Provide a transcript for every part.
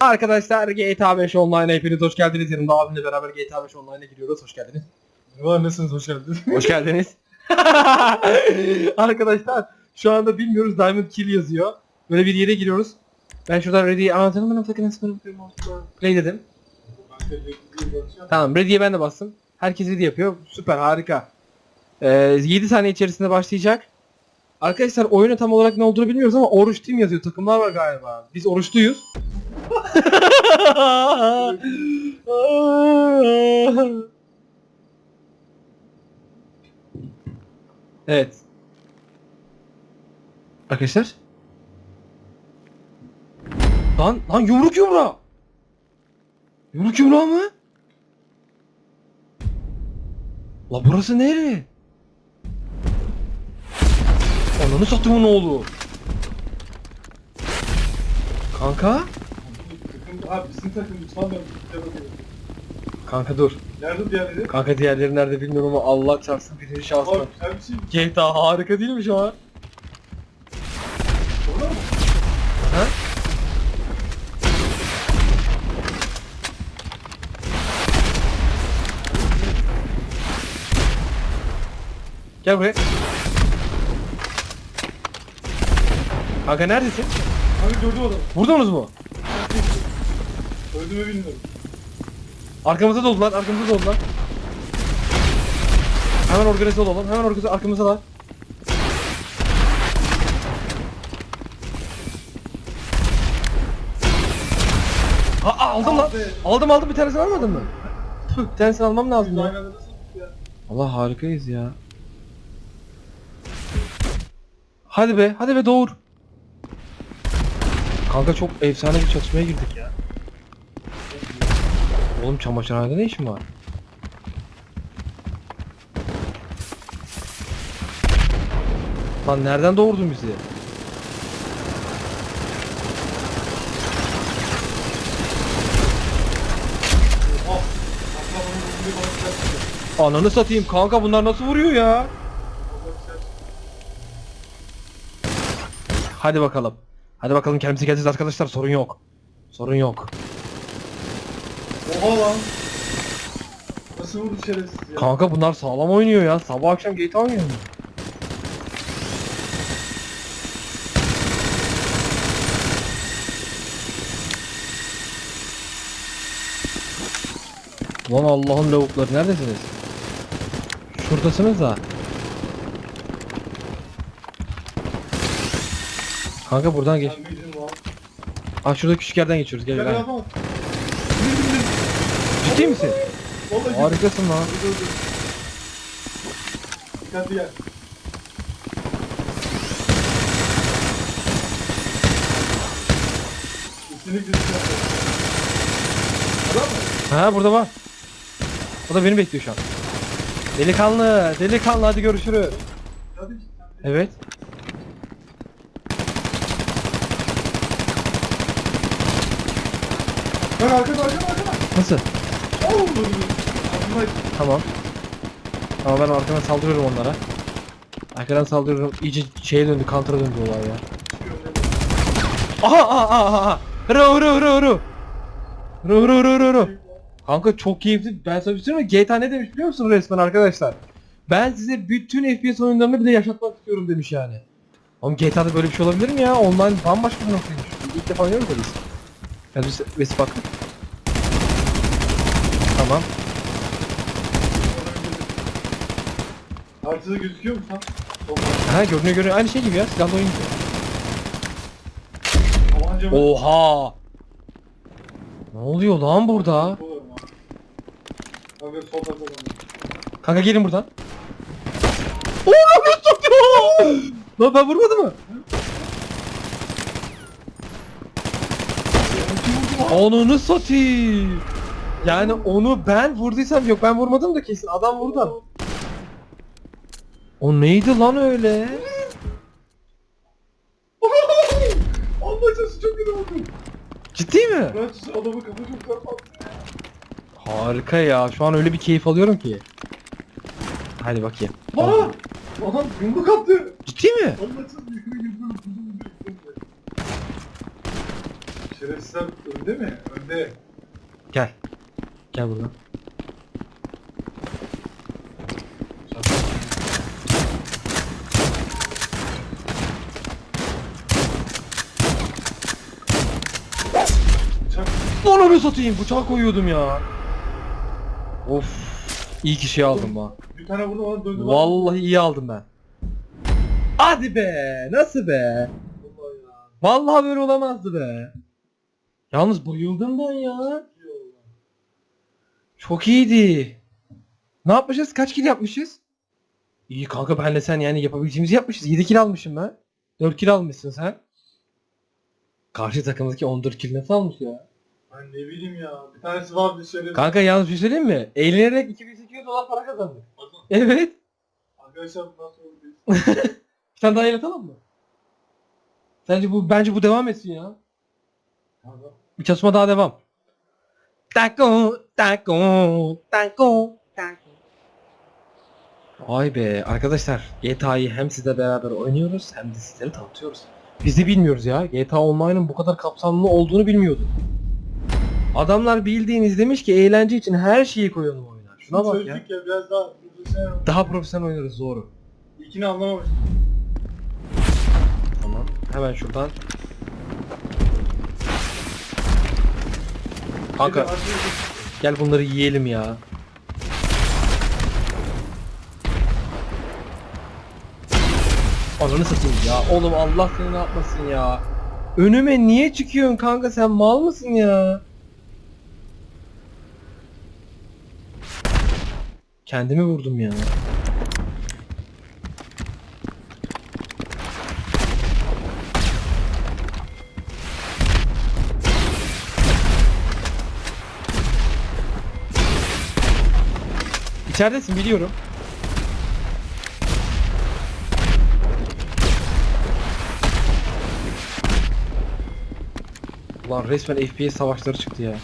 Arkadaşlar GTA 5 Online hepiniz hoş geldiniz. Yanımda abimle beraber GTA 5 Online'a giriyoruz. Hoş geldiniz. Merhaba nasılsınız hoş geldiniz. Hoş geldiniz. Arkadaşlar şu anda bilmiyoruz Diamond Kill yazıyor. Böyle bir yere giriyoruz. Ben şuradan ready anlatalım benim sakın esmerim Play dedim. Tamam ready'ye ben de bastım. Herkes ready yapıyor. Süper harika. Ee, 7 saniye içerisinde başlayacak. Arkadaşlar oyunun tam olarak ne olduğunu bilmiyoruz ama oruç team yazıyor. Takımlar var galiba. Biz oruçluyuz. evet. Arkadaşlar. Lan lan yumruk yumruğa. Yumruk yumruğa mı? La burası nere? Ananı satımın oğlu. Kanka? Abi bizim takım lütfen ben. Kanka dur. Nerede diğerleri? Kanka diğerleri nerede bilmiyorum ama Allah çarpsın birinci. Abi güzel bir şey. GTA harika değil mi şu an? Orada mı? Ha? Gel buraya. Kanka neredesin? Abi gördüm adamı. Vurdunuz mu? Öldü mü bilmiyorum. Arkamıza doldular, arkamıza doldular. Hemen organize olalım, hemen organize arkamızdalar. Aa, aldım lan. Abi. Aldım aldım bir tanesini almadın mı? Tüh, bir tanesini almam lazım Biz ya. aynı anda nasıl ya? Allah harikayız ya. Hadi be, hadi be doğur. Kanka çok efsane bir çatışmaya girdik ya. Oğlum çamaşırhanede ne işin var? Lan nereden doğurdun bizi? Ananı satayım kanka bunlar nasıl vuruyor ya? Hadi bakalım. Hadi bakalım kendimize geleceğiz arkadaşlar sorun yok. Sorun yok. Oha lan. Nasıl vurdu şerefsiz ya? Kanka bunlar sağlam oynuyor ya. Sabah akşam GTA oynuyor. Lan Allah'ın lavukları neredesiniz? Şuradasınız da. Kanka buradan geç. Ben lan. Aa şurada küçük yerden geçiyoruz. Gel Gel gel. bildim. Ciddi misin? Vallahi. Harikasın lan. Dur, dur, dur. Dikkatli gel. Kesinlikle dikkatli. Adam mı? Ha burada var. O da beni bekliyor şu an. Delikanlı, delikanlı hadi görüşürüz. Hadi. Evet. Bak arkada arkada arkada. Nasıl? Tamam. Ama ben arkadan saldırıyorum onlara. Arkadan saldırıyorum. İyice şeye döndü, counter'a döndü olay ya. Aha aha aha aha. Ru ru ru ru. Ru ru ru ru ru. Kanka çok keyifli. Ben sana şey söyleyeyim mi? GTA ne demiş biliyor musun resmen arkadaşlar? Ben size bütün FPS oyunlarını bile yaşatmak istiyorum demiş yani. Oğlum GTA'da böyle bir şey olabilir mi ya? Online bambaşka bir noktaymış. İlk defa oynuyoruz da biz. Hadi biz baktık. Tamam. Haritada gözüküyor mu? Solda. Ha görünüyor görünüyor. Aynı şey gibi ya. Silahlı oyun gibi. Tabanca mı? Oha! Ne oluyor lan burada? Kanka sol tarafa dön. Kanka gelin buradan. Oo ne yapıyorsun? Lan ben vurmadı mı? Onunu satayım. Yani onu ben vurduysam yok ben vurmadım da kesin adam vurdu. O neydi lan öyle? Sesi çok kötü oldu. Ciddi mi? Ben şu adamı kafa çok çarpattı. Harika ya. Şu an öyle bir keyif alıyorum ki. Hadi bakayım. Lan! Adam yumruk attı. Ciddi mi? Sesi yukarı girdi. Şerefsizler önde mi? Önde. Gel. Gel buradan. Onu bir satayım bıçak koyuyordum ya. Of. İyi ki şey aldım ha. Bir tane vurdu ona döndü. Vallahi iyi aldım ben. Hadi be. Nasıl be? Vallahi ya. Vallahi böyle olamazdı be. Yalnız bayıldım ben ya. Çok iyiydi. Ne yapmışız? Kaç kill yapmışız? İyi kanka benle sen yani yapabileceğimizi yapmışız. 7 kill almışım ben. 4 kill almışsın sen. Karşı takımdaki 14 kill nasıl almış ya? Ben ne bileyim ya. Bir tanesi vardı şerefsiz. Kanka yalnız bir şey söyleyeyim mi? Eğlenerek 2800 dolar para kazandık. Evet. Arkadaşlar bu nasıl oldu? Bir tane daha el atalım mı? Sence bu bence bu devam etsin ya. Bir çalışma daha devam. Taco, taco, taco, taco. Vay be arkadaşlar GTA'yı hem sizle beraber oynuyoruz hem de sizlere tanıtıyoruz. Biz de bilmiyoruz ya. GTA Online'ın bu kadar kapsamlı olduğunu bilmiyorduk. Adamlar bildiğiniz demiş ki eğlence için her şeyi koyalım oyuna. Şuna bak ya. Çözdük ya biraz daha. profesyonel. Daha profesyonel oynarız doğru. İlkini anlamamış. Tamam. Hemen şuradan. Kanka gel bunları yiyelim ya. Ananı satayım ya. Oğlum Allah seni ne yapmasın ya. Önüme niye çıkıyorsun kanka sen mal mısın ya? Kendimi vurdum ya. İçeridesin biliyorum. Ulan resmen FPS savaşları çıktı ya.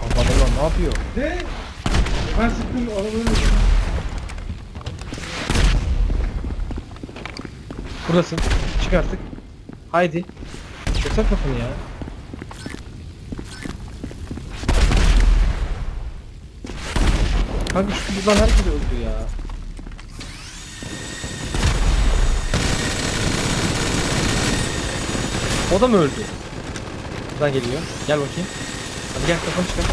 Kanka adamlar ne yapıyor? Ne? Ben sıktım arabayı. Buradasın. Çık artık. Haydi. Göster kafanı ya. Kanka şu buradan herkes öldü ya. O da mı öldü? Buradan geliyor. Gel bakayım. Hadi gel kafanı çıkar.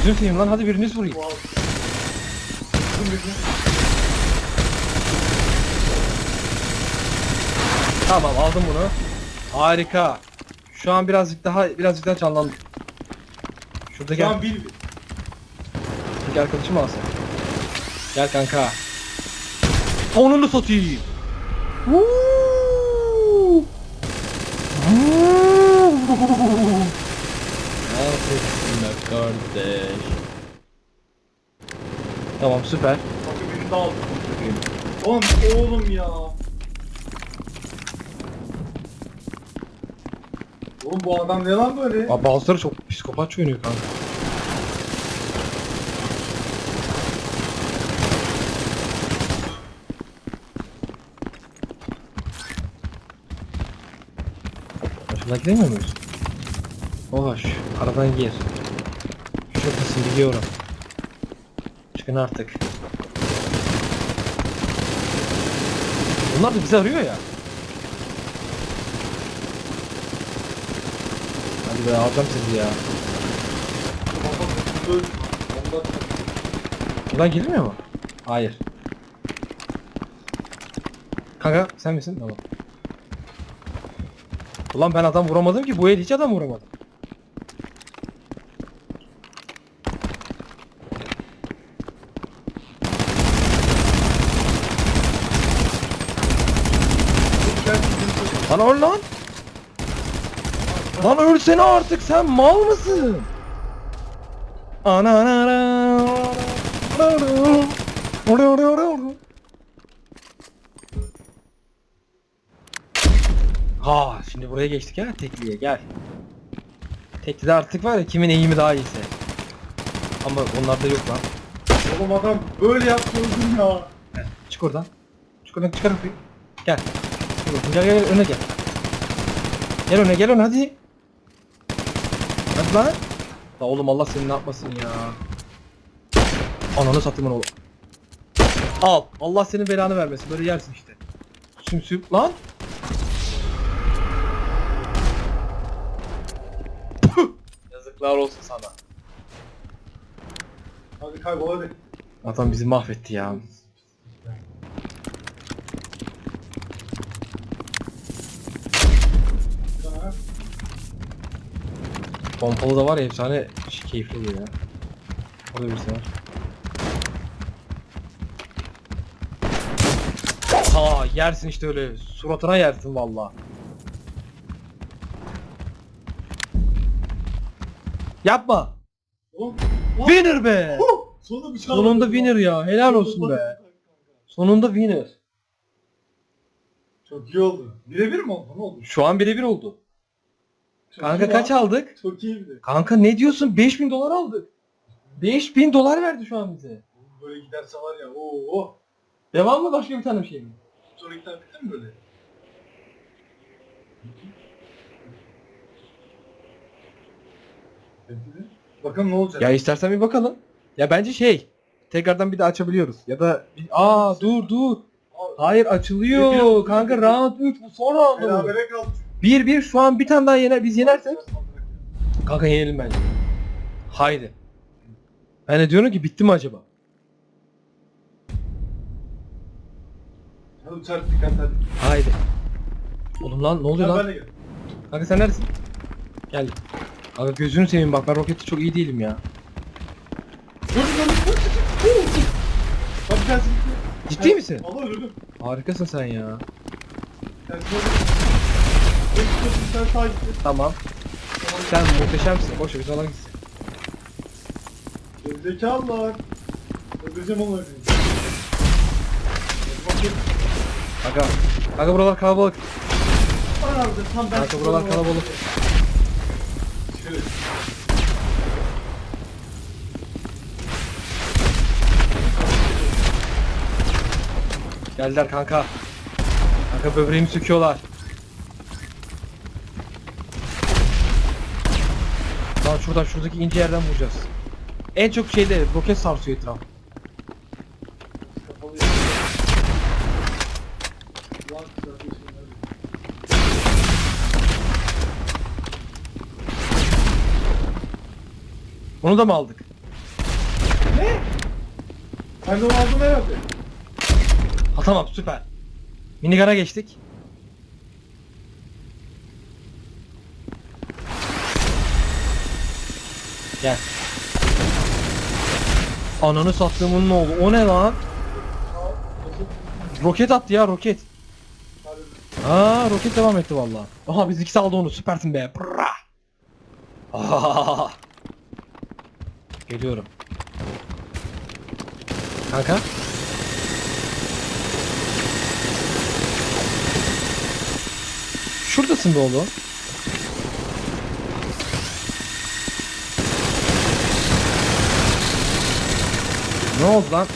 Üzüm seveyim lan hadi biriniz vurayım. Wow. Birini. Tamam aldım bunu. Harika. Şu an birazcık daha birazcık daha canlandı. Şuradaki, Şu an bil. Şuradaki arkadaşımı alsın. Gel kanka. Onunu satayım. Woo! Woo! Neredesin be kardeş? Tamam süper. Bakın birini daha aldım. Oğlum oğlum ya. Oğlum bu adam ne lan böyle? Aa, bazıları çok psikopatça oynuyor kanka. Gidemiyor muyuz? Hoş, aradan gir. Şuradasın biliyorum. Çıkın artık. Bunlar da bizi arıyor ya. Hadi be alacağım sizi ya. Buradan girilmiyor mu? Hayır. Kanka sen misin? Tamam. Ulan ben adam vuramadım ki bu el hiç adam vuramadım. Lan öl lan. Lan ölsene artık sen mal mısın? Ana ana ana. Ha şimdi buraya geçtik ha tekliye gel. Teklide artık var ya kimin eğimi daha iyiyse. Ama onlarda yok lan. Oğlum adam böyle yaptı öldüm ya. Çık oradan. Çık oradan çıkar kapıyı. Gel. Çık. Gel gel gel, öne gel. Gel öne gel öne hadi. Hadi lan. La oğlum Allah seni ne yapmasın ya. Ananı satayım oğlum. Al. Allah senin belanı vermesin. Böyle yersin işte. Sümsüm lan. Yazıklar olsun sana. Hadi kaybol hadi. Adam bizi mahvetti ya. Pompalı da var ya efsane ş- keyifli oluyor ya. Orada birisi var. Ha yersin işte öyle. Suratına yersin valla. Yapma. Winner be. Sonunda bir şey Sonunda winner ya. Helal olsun be. Sonunda winner. Çok iyi oldu. Birebir mi oldu? Ne oldu? Şu an birebir oldu. Çok Kanka iyi kaç aldık? Çok iyiydi. Kanka ne diyorsun? 5000 dolar aldık. 5000 dolar verdi şu an bize. Böyle giderse var ya. Oo. Oh. Devam mı başka bir tane bir şey mi? Sonraki tane bitti mi böyle? Bitti mi? Bakalım ne olacak? Ya istersen bir bakalım. Ya bence şey. Tekrardan bir de açabiliyoruz. Ya da bir- aa dur dur. Hayır açılıyor. Kanka round 3 bu son round. mu? Berabere kaldık. 1-1 şu an bir tane daha yener biz yenersek. Kanka yenelim bence. Haydi. Ben de diyorum ki bitti mi acaba? Hadi uçar dikkat hadi. Haydi. Oğlum lan ne oluyor Gel lan? ben de gel. Kanka sen neredesin? Gel. Kanka gözünü seveyim bak ben rokette çok iyi değilim ya. Ciddi misin? Öldüm. Harikasın sen ya. Tamam. Sen muhteşemsin. Boş ver biz alan gitsin. Gerizekalılar. Öldüreceğim öldüreceğim. Kanka. Kanka buralar kalabalık. Nerede? Tam ben Kanka buralar kalabalık. Geldiler kanka. Kanka böbreğimi söküyorlar. Lan şuradan şuradaki ince yerden vuracağız. En çok şeyde roket sarsıyor etraf. Kapalı. Ulan kardeşim, hadi. Onu da mı aldık? Ne? Ben de onu aldım herhalde. Ha tamam süper. Minigana geçtik. Gel. Ananı sattığımın ne oldu? O ne lan? Roket attı ya roket. Aa roket devam etti vallahi. Aha biz ikisi aldı onu süpersin be. Ah. Geliyorum. Kanka. Şuradasın be oğlum. Ne oldu lan?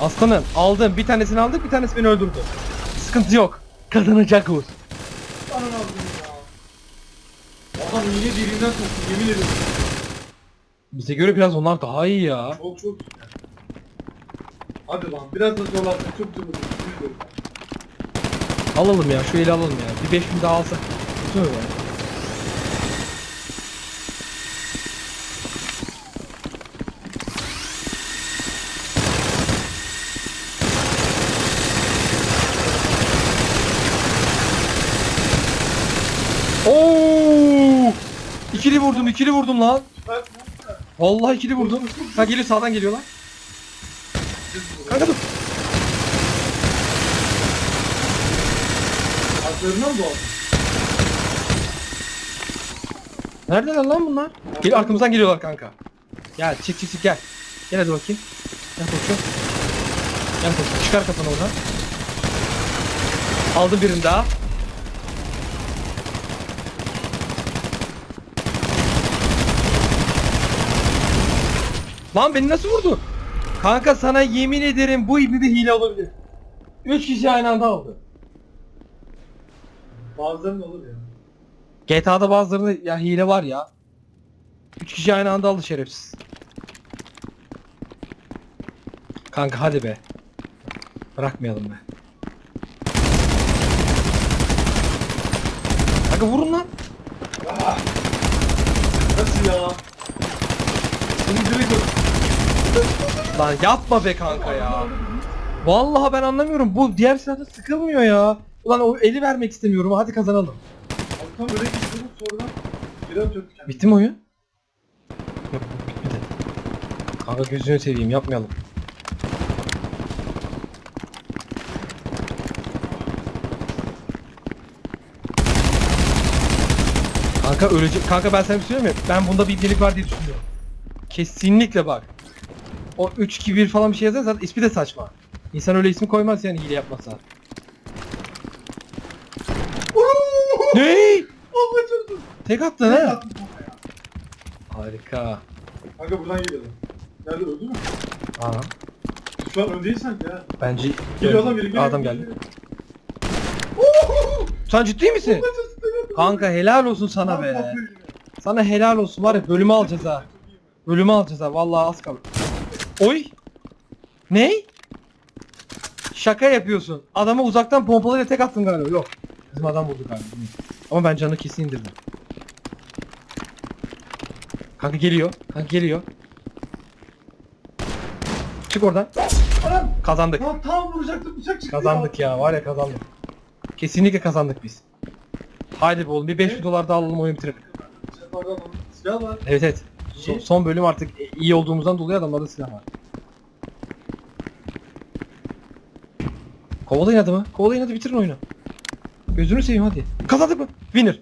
Aslanım aldım. Bir tanesini aldık bir tanesi beni öldürdü. Sıkıntı yok. Kazanacak o. Bana ne aldın ya? Adam yine dilinden soktu yemin ederim. Bize göre biraz onlar daha iyi ya. Çok çok güzel. Hadi lan biraz da zorlarsak çok çok olur. Alalım ya şu eli alalım ya. Bir 5000 daha alsak. Tutuyor ya. Oo! İkili vurdum, ikili vurdum lan. Vallahi ikili vurdum. Ha geliyor sağdan geliyorlar. Kanka dur. Haklarına mı doğdu? Neredeler lan bunlar? Gel arkamızdan geliyorlar kanka. Gel çık çık çık gel. Gel hadi bakayım. Gel koçum. Gel koçum. Çıkar kafanı oradan. Aldım birini daha. Lan beni nasıl vurdu? Kanka sana yemin ederim bu ibni de hile olabilir. Üç kişi aynı anda aldı. Bazılarının olur ya. GTA'da bazılarında ya hile var ya. 3 kişi aynı anda aldı şerefsiz. Kanka hadi be. Bırakmayalım be. Kanka vurun lan. Ah! Nasıl ya? Seni direkt. Lan yapma be kanka ya. Vallahi ben anlamıyorum. Bu diğer silahta sıkılmıyor ya. Ulan o eli vermek istemiyorum. Hadi kazanalım. Alttan böyle gidiyorum sonradan geri atıyorduk kendimizi. Bitti mi oyun? Yok bitmedi. Kanka gözünü seveyim yapmayalım. Kanka ölecek. Kanka ben sana bir şey söyleyeyim mi? Ben bunda bir delik var diye düşünüyorum. Kesinlikle bak. O 3-2-1 falan bir şey yazarsa ismi de saçma. İnsan öyle isim koymaz yani hile yapmasa. Ne? Tek attın Ne ha? yaptın kanka ya? Harika. Kanka buradan geliyordu. Nerede öldü mü? Aa, Şu an öndeyiz sanki ya. bence Geliyor adam geliyor. adam geldi. Sen ciddi misin? Demiyorum. Kanka helal olsun sana be. Sana helal olsun var ya bölümü alacağız ha. Bölümü alacağız ha vallahi az kaldı. Oy. Ne? Şaka yapıyorsun. Adamı uzaktan pompalıyla tek attın galiba. Yok. Bizim adam vurdu galiba. Ama ben canı kesin indirdim. Kanka geliyor. Kanka geliyor. Çık oradan. Anam! Kazandık. Lan tam vuracaktım bıçak çıktı Kazandık ya. Var ya kazandık. Kesinlikle kazandık biz. Haydi be oğlum bir 5000 dolar daha alalım oyunu bitirelim. Pardon, Silah var. Evet evet. Son, İyi. son bölüm artık iyi olduğumuzdan dolayı adamlarda silah var. Kovalayın adamı. Kovalayın hadi bitirin oyunu. Gözünü seveyim hadi. Kazandık mı? Winner.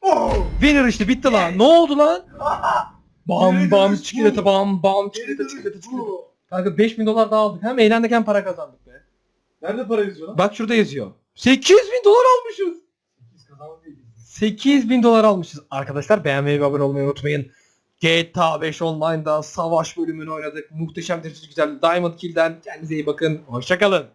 Oh! Winner işte bitti lan. Ne oldu lan? Bam bam çikolata bam bam çikolata çikolata çikolata. Kanka 5000 dolar daha aldık. Hem eğlendik hem para kazandık be. Nerede para yazıyor lan? Bak şurada yazıyor. 8000 dolar almışız. Biz kazandık değil. 8000 dolar almışız. Arkadaşlar beğenmeyi ve abone olmayı unutmayın. GTA 5 Online'da savaş bölümünü oynadık. Muhteşem derecede güzel. Diamond Kill'den kendinize iyi bakın. Hoşçakalın.